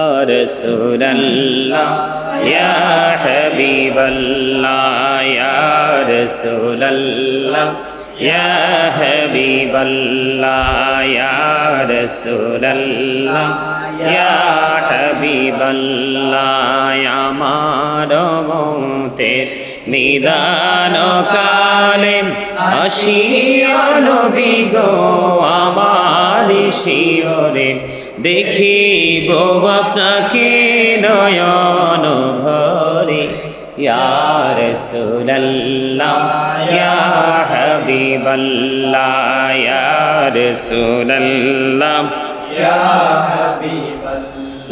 رسول الله يا حبيب الله يا رسول الله يا حبيب الله يا رسول الله يا حبيب الله আমার মতের নিদান কালে আসিয়া নবী গো আমার শিয়রে দেখিব আপনাকে নয়ন ভরে। ইয়ার সুল্লাহ ইয়া হাবিবাল্লাহ ইয়ার সুল্লাহ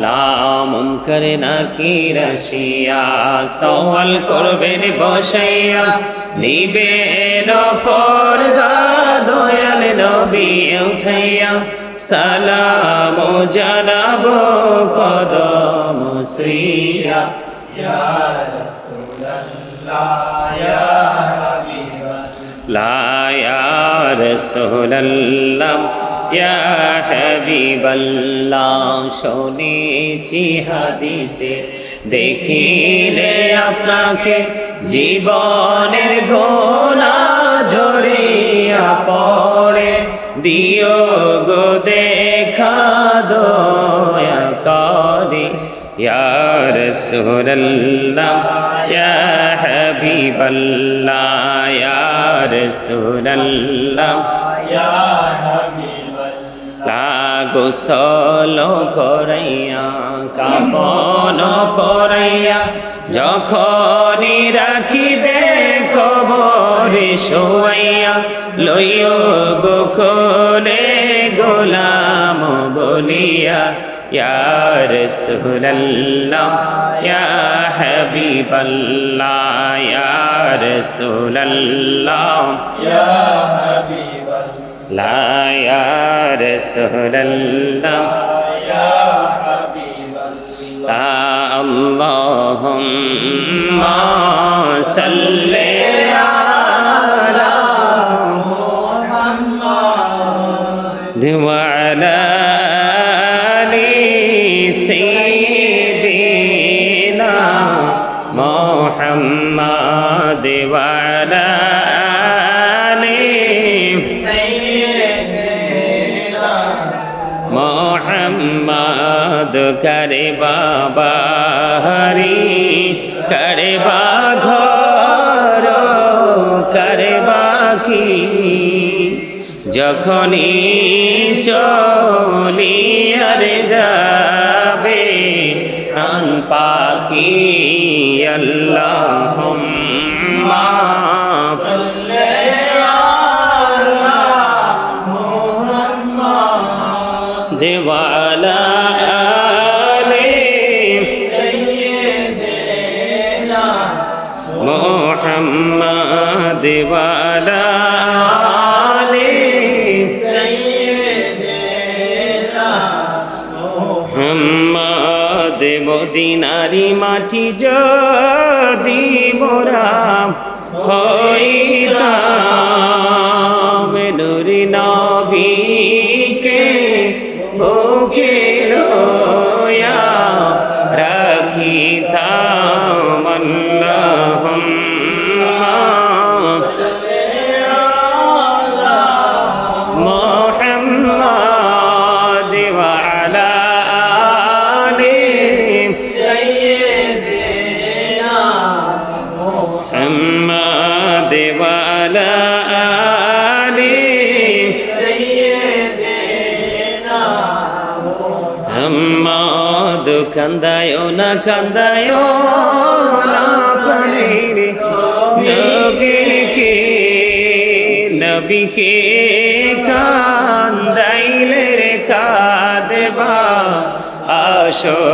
লামন করে না কি রাশিয়া? সওয়াল করবেন বসাইয়া, নিবেন পর্দা দয়াল নবী উঠাইয়া, সালাম জানাব কদম শ্রিয়া। লা ইয়া রাসূলুল্লাহ ইয়া হাবিবাল্লাহ, শুনেছি হাদিসে, দেখিলে আপনাকে জীবনের গোনা ঝরিয়া পড়ে। দিও গো দেখা দয়া করে। ইয়ার সুরল্লাম ইয়া হাবিবাল্লাহ ইয়ার সুরল্লাম ইয়া গোসল করাইয়া, কাপন পরাইয়া যখনই রাখিবে কবরে শোয়াইয়া লইয় গোকলে গোলাম বলিয়া ইয়ার সুল্লাহ ইয়া হবিবল্লাহ ইয়ার সুল্লাহ ইয়া الله يا رسول الله لا يا رسول الله لا اللهم صل على যখনই চলি আর যাবে প্রাণ পাখি আল্লাহ দেওয়ালা আলে মোহাম্মদ মাটি যদি মোরা কান্দায় না কান্দায় না প্রাণীরে নবীকে নবীকে কান্দাইলে রে কাঁদবা আসরে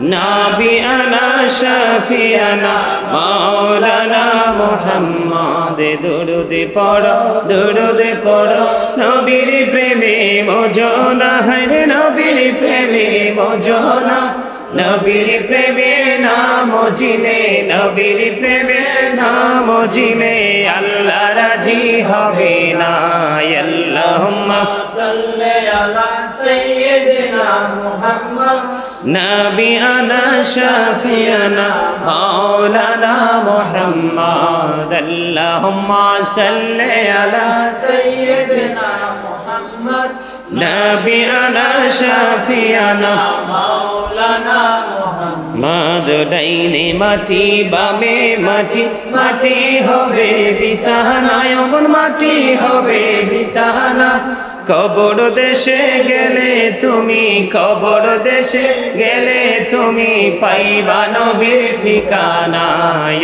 নাবিয়ানা শাফিয়ানা মাওলানা মোহাম্মদ, দুরুদে পড়ো দুরুদে পড়ো। নবীর প্রেমে মজনা হরে নবীর প্রেমে মজনা। নবীর প্রেমে নাম জিনে নবীর প্রেমে নাম জিনে আল্লাহ রাজি হবে না আল্লাহুম্মা সাল্লি আলা সাইয়্যিদিনা মুহাম্মদ। نبينا شافينا مولانا محمد اللهم صل على سيدنا محمد نبينا شافينا مولانا محمد মাদ ডাইনে মাটি বামে মাটি মাটি হবে বিছানায় অমন মাটি হবে বিছানা খবর দেশে গেলে তুমি খবর দেশে গেলে তুমি পাইবা নবীর ঠিকানা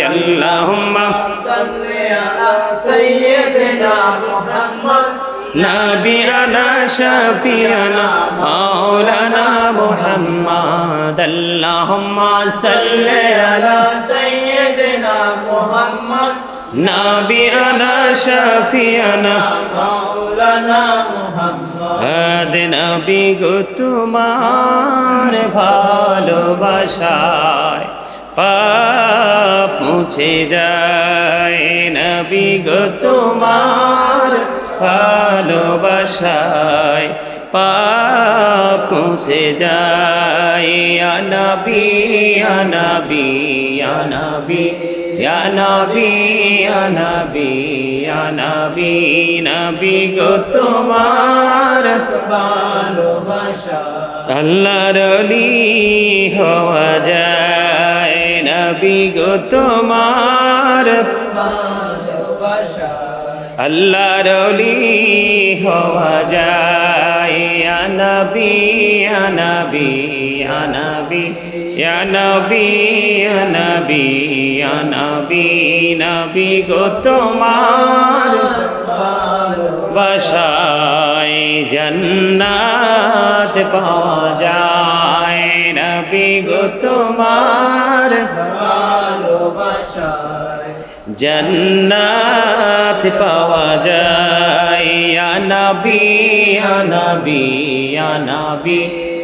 আল্লাহুম্মা সাল্লি আলা সাইয়্যিদিনা মুহাম্মদ। নাবিয়ানা শাফিয়ানা নাবিয়ানা শাফিয়ানা। মাওলানা মুহাম্মদ। নবী গো তোমার ভালোবাসায় পাপ মুছে যায়। নবী গো তোমার ভালোবাসায় পাপ মুছে যায়। আনবি আনবি আনবি নবী নবী নবী নবী নবী নবী নবী গো তোমার ভালোবাসা। আল্লাহর অলি হওয়া যায়, নবী গো তোমার ভালোবাসা। আল্লাহর হওয়া যায়। নবী নবী নবী নবী নবী নবী নবী গো তোমার বাসায় জন্নাত পাওয়া যায়। নবী গো তোমার ভালোবাসা। জান্নাত পাওয়া যায় ইয়া নবী ইয়া নবী ইয়া নবী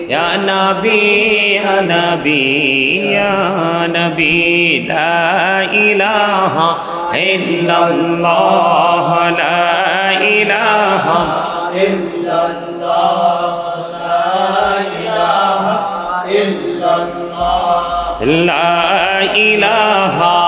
ইয়া নবী ইয়া নবী ইয়া নবী লা ইলাহা ইল্লাল্লাহ লা ইলাহা ইল্লাল্লাহ লা ইলাহা ইল্লাল্লাহ লা ইলাহা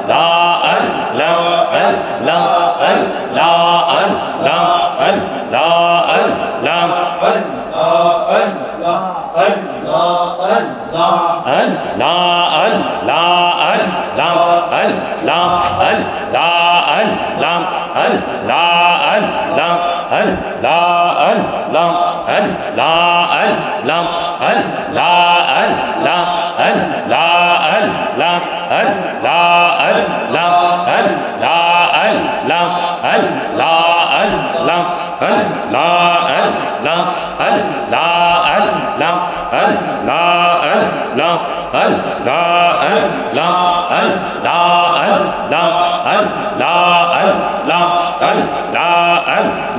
سبحان الله والحمد لله لا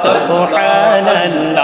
سبحان الله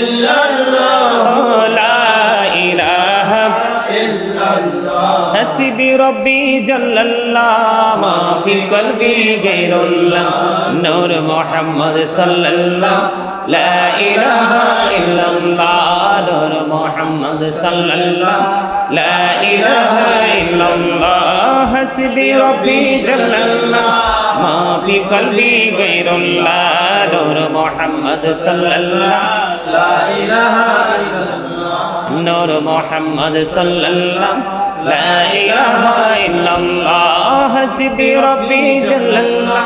الله لا إله إلا الله حسبي ربي جل الله ما في قلبي غير الله نور محمد صلى الله لا إله إلا الله دور محمد صلى الله. لا إله إلا الله سيدي ربي جل الله. ما في قلبي غير الله دور محمد صلى الله. لا إله إلا الله. نور محمد صلى الله. لا إله إلا الله سيدي ربي جل الله.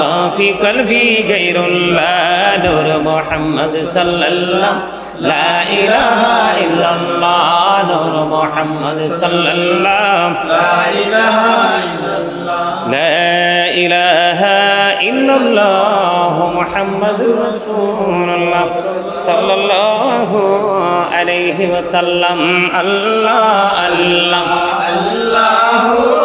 ما في قلبي غير الله نور محمد صلى الله لا إله إلا الله نور محمد صلى الله لا إله إلا الله لا إله إلا الله محمد رسول الله صلى الله عليه وسلم. الله. الله الله.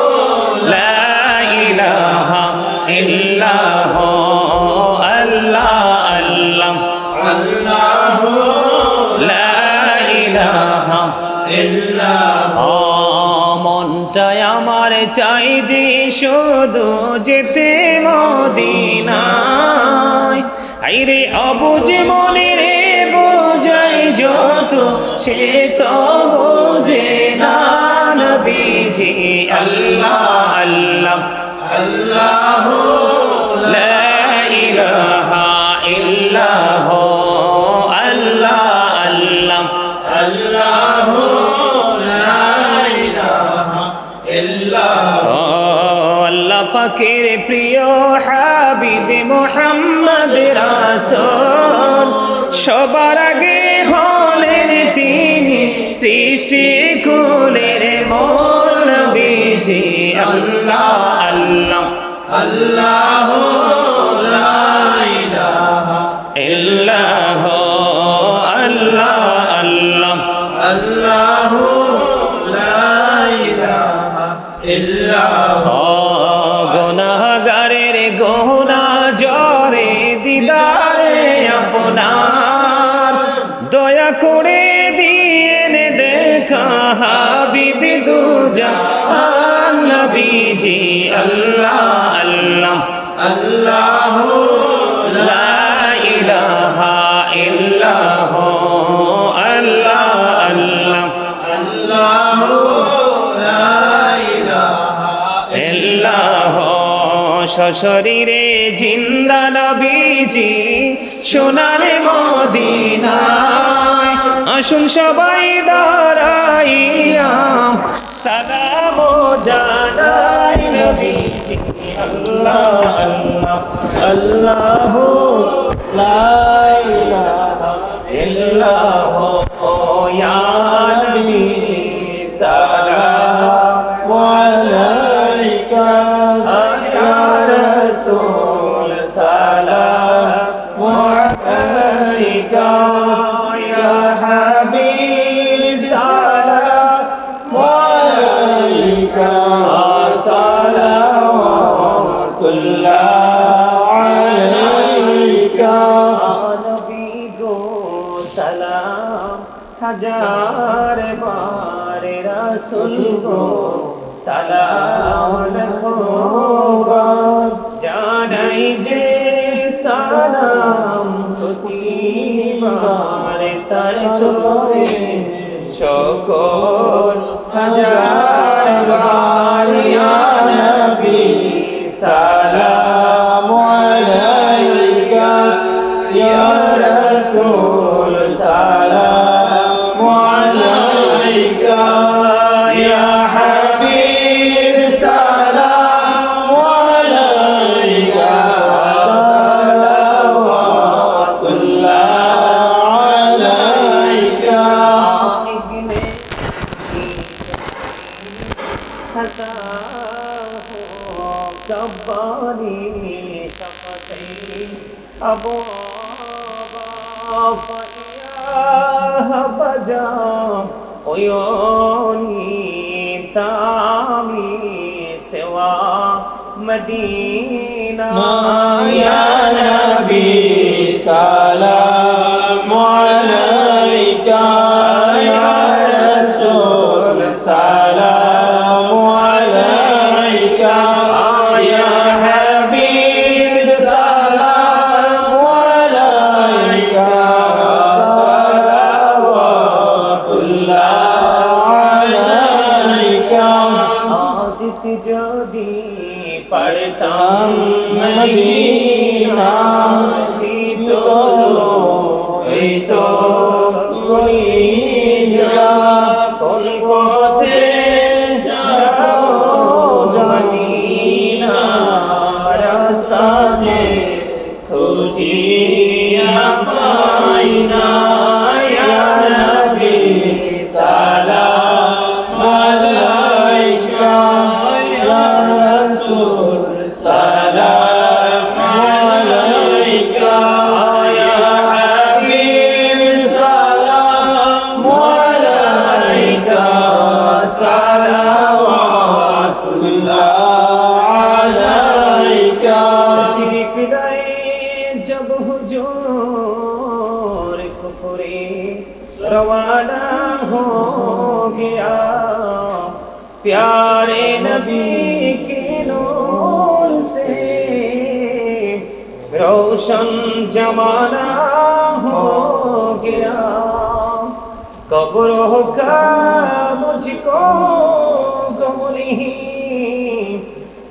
চাই যে শুধু যেতে মদিনায়। আইরে অবুঝ মনে রে বোঝাই যত, সে তো বোঝে না নবীজি। আল্লাহ আল্লাহ আল্লাহ। পাকের প্রিয় হাবিবে মোহাম্মদ রাসূল সবার আগে হলেন তিনি সৃষ্টি কুলের মন নবীজি। আল্লাহ আল্লাহ। আল্লাহ ইলাহা ইল্লাহ নবীজি আল্লাহ আল্লাহ। আল্লাহ লা ইলাহা ইল্লাহ আল্লাহ আল্লাহ। আল্লাহ লা ইলাহা এল্লাহ সশরীরে জিন্দা নবীজি সোনার মদিনায়। আসুন সবাই দাঁড়াইয়া। জানাই নবীজি আল্লাহ আল্লাহ আল্লাহ লা ইলাহা ইল্লাহ ইয়া নবীজি সালাম আলাইকা ইয়া রাসূল সালাম 자이가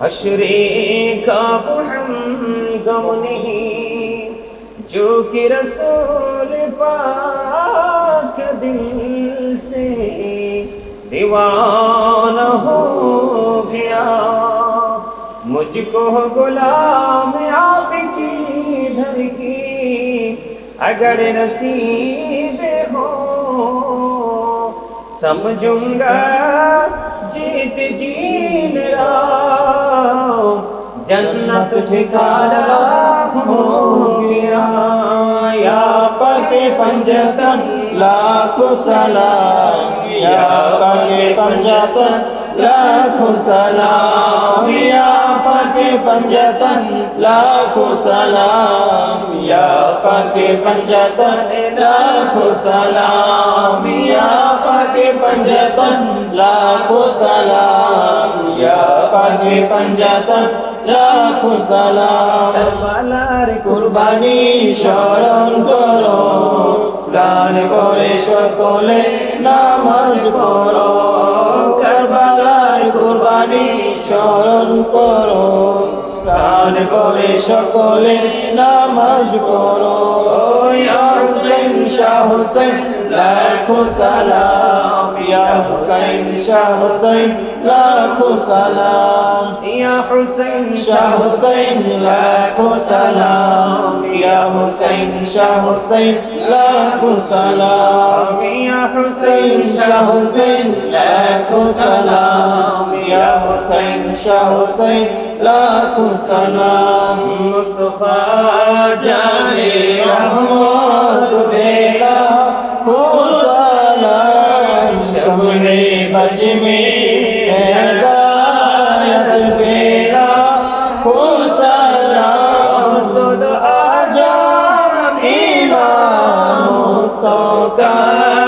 اشری کا ہم نہیں، جو کہ رسول پاک دل سے دیوان ہو گیا۔ مجھ کو غلام آپ کی دھر کی اگر نصیب ہو، سمجھوں گا جیت جی میرا جنت ٹھکانا ہو گیا۔ یا پاک پنجتن لاکھ سلام۔ یا پاک پنجتن لاکھ سلام۔ یا پاک پنجتن لاکھ سلام۔ یا پاک پنجتن لاکھ سلام۔ یا پاک پنجتن لاکھ سلام۔ পাকে পাঞ্জাতন লাখো সালাম। বালার কুরবানি শরণ করো লাল করে সকলে নামাজ পড়ো। কারবালার কুরবানি শরণ করো প্রাণ করে সকলে নামাজ পড়ো। হোসেন শাহ হোসেন লাখো সালাম ইয়া হুসাইন শাহ হুসাইন লাখো সালাম ইয়া হুসাইন শাহ হুসাইন লাখো সালাম ইয়া হুসাইন শাহ হুসাইন লাখো সালাম ইয়া হুসাইন শাহ হুসাইন লাখো সালাম ইয়া হুসাইন শাহ হুসাইন লাখো সালাম মুস্তাফা জানে রহমত বেলা হেদায়ত বেলা কো সালাম सुद আজা ইমাম তো কা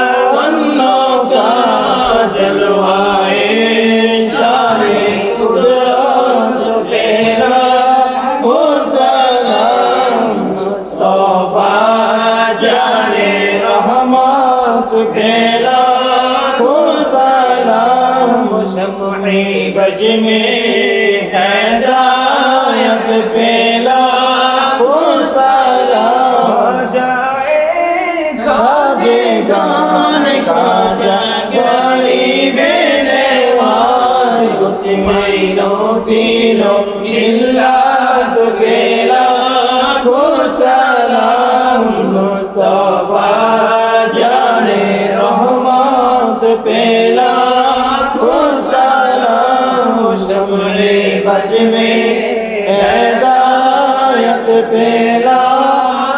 شمعی بج میں ہدایت پیلا کو سلام جائے گان کا جگالی میرے وار اس مہینوں تینوں اللہ تو پیلا پیلا کو سلام شمع بج میں۔ ہدایت پیلا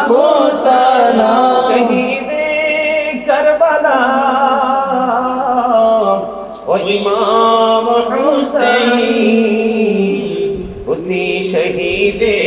کو سلام شہید کربلا۔ و امام حسین، اسی شہید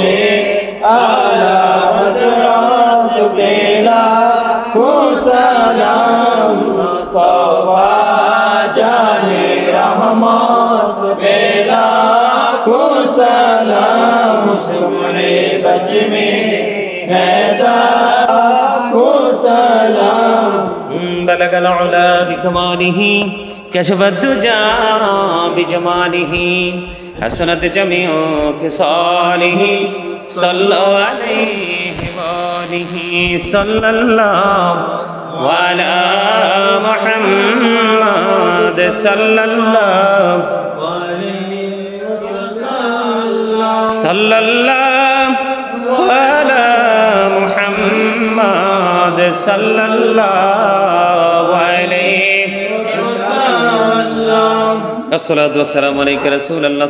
पे आला हजरत बेला को सलाम मुस्तफा जाने रहमत बेला को सलाम सुमरे बज में हैदा को सलाम बलगल उला बिकमानिही كشف الدجى بجماله حسنت جميع خصاله صلوا عليه وآله صلى الله وعلى محمد صلى الله صلى الله على محمد صلى الله الصلاة والسلام عليك رسول الله.